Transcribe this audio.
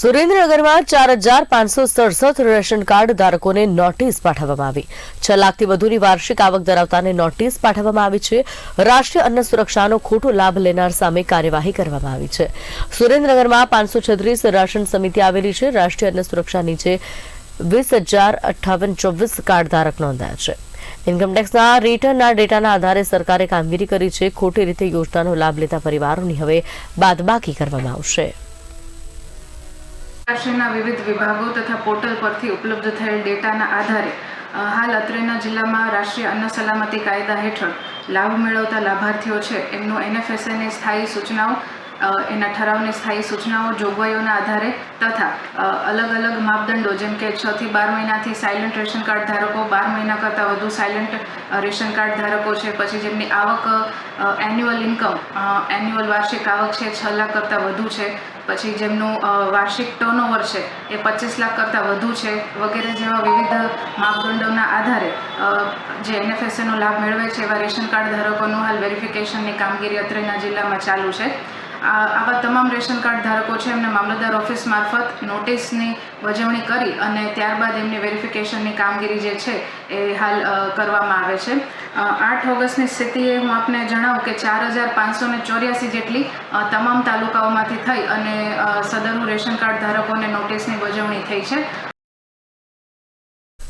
સુરેન્દ્રનગરમાં ચાર હજાર પાંચસો સડસઠ રેશન કાર્ડ ધારકોને નોટિસ પાઠવવામાં આવી. છ લાખથી વધુની વાર્ષિક આવક ધરાવતાને નોટિસ પાઠવવામાં આવી છે. રાષ્ટ્રીય અન્ન સુરક્ષાનો ખોટો લાભ લેનાર સામે કાર્યવાહી કરવામાં આવી છે. સુરેન્દ્રનગરમાં પાંચસો છત્રીસ રાશન સમિતિ આવેલી છે. રાષ્ટ્રીય અન્ન સુરક્ષા નીચે વીસ હજાર અઠ્ઠાવન ચોવીસ કાર્ડ ધારક નોંધાયા છે. ઇન્કમટેક્સના રિટર્નના ડેટાના આધારે સરકારે કામગીરી કરી છે. ખોટી રીતે યોજનાનો લાભ લેતા પરિવારોની હવે બાદબાકી કરવામાં આવશે. રાષ્ટ્રના વિવિધ વિભાગો તથા પોર્ટલ પરથી ઉપલબ્ધ થયેલ ડેટાના આધારે હાલ અત્રેના જિલ્લામાં રાષ્ટ્રીય અન્ન સલામતી કાયદા હેઠળ લાભ મેળવતા લાભાર્થીઓ છે. એમનું એનએફએસએની સ્થાયી સૂચનાઓ એના ઠરાવની સ્થાયી સૂચનાઓ, જોગવાઈઓના આધારે તથા અલગ અલગ માપદંડો જેમ કે છ થી બાર મહિનાથી સાયલન્ટ રેશન કાર્ડ ધારકો, બાર મહિના કરતાં વધુ સાયલન્ટ રેશન કાર્ડ ધારકો છે, પછી જેમની આવક એન્યુઅલ ઇન્કમ એન્યુઅલ વાર્ષિક આવક છે, છ લાખ કરતાં વધુ છે, પછી જેમનું વાર્ષિક ટર્નઓવર છે, એ પચીસ લાખ કરતાં વધુ છે, વગેરે જેવા વિવિધ માપદંડોના આધારે જે એનએફએસએનો લાભ મેળવે છે, એવા રેશન કાર્ડ ધારકોનું હાલ વેરિફિકેશનની કામગીરી અત્રેના જિલ્લામાં ચાલુ છે. આવા તમામ રેશન કાર્ડ ધારકો છે, એમને મામલતદાર ઓફિસ મારફત નોટિસની વજવણી કરી અને ત્યારબાદ એમની વેરિફિકેશનની કામગીરી જે છે એ હાલ કરવામાં આવે છે. આઠ ઓગસ્ટની સ્થિતિએ હું આપને જણાવું કે ચાર હજાર પાંચસો ને ચોર્યાસી જેટલી તમામ તાલુકાઓમાંથી થઈ અને સદરનું રેશન કાર્ડ ધારકોને નોટિસની વજવણી થઈ છે.